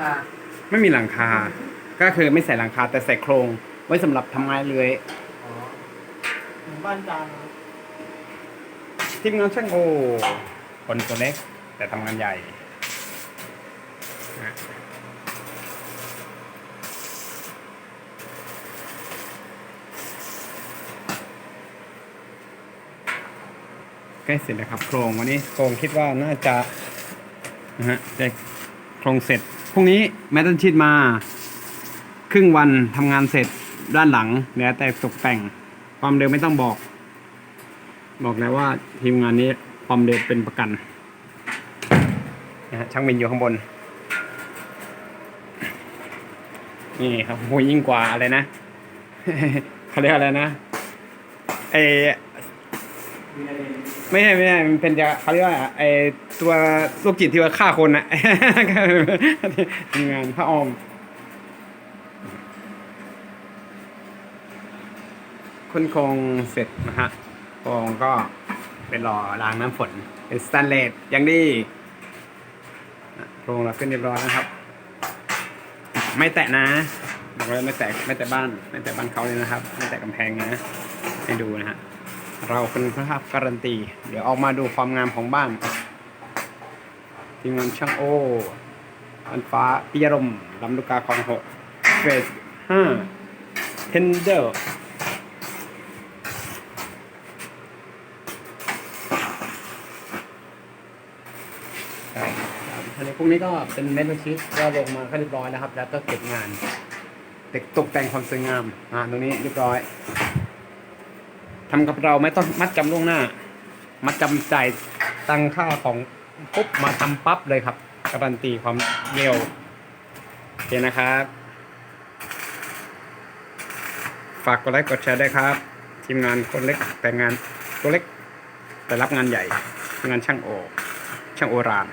อ่าไม่มีหลังคา ก็คือไม่ใส่หลังคาแต่ใส่โครงไว้สำหรับทำงานเรือยอ๋อเหมือนบ้านจางนะทีมงานช่างโอคนตัวเล็ก แต่ทำงานใหญ่นะใกล้เสร็จแล้วครับโครงวันนี้โครงคิดว่าน่าจะนะฮะจะโครงเสร็จ พรุ่งนี้แมตตันชีตมา ครึ่งวันทำงานเสร็จด้านหลังเหลือแต่ตกแต่งความเร็วไม่ต้องบอก บอกแล้วว่าทีมงานนี้ความเร็วเป็นประกันนะฮะช่างบินอยู่ข้างบน นี่ครับโหยิ่งกว่าอะไรนะ เขาเรียกอะไรนะไอ ไม่ใช่ไม่ใช่มันเป็นจะเขาเรียกว่าไอตัวโรคจิตที่ว่าฆ่าคนนะทีงานพระออม คุณคงเสร็จนะฮะคงก็เป็นรอล้างน้ำฝนเป็นสแตนเลสอย่างดีโครงเราขึ้นเรียบร้อยนะครับ ไม่แตะนะบอกเลยไม่แตะไม่แตะบ้าน ไม่แตะบ้านเขาเลยนะครับ ไม่แตะกำแพงนะ ให้ดูนะฮะ เราเป็นพระภาพการันตี เดี๋ยวออกมาดูความงามของบ้าน ทีมงานช่างโออันฟ้าปิยรมลำลูกกาคลองหกเฟสห้าเทนเดอร์ใช่ครับอันนี้พรุ่งนี้ก็เป็นเมทัลชีสก็ลงมาก็เรียบร้อยนะครับ แล้วก็เก็บงานเด็กตกแต่งความสวยงามอ่าตรงนี้เรียบร้อย ทำกับเราไม่ต้องมัดจำล่วงหน้า มัดจำจ่ายตังค่าของปุ๊บมาทำปั๊บเลยครับ การันตีความเร็วโอเคนะครับ ฝากกดไลค์กดแชร์ได้ครับ ทีมงานคนเล็กแต่งานตัวเล็กแต่รับงานใหญ่งานช่างโอ ช่างโอราน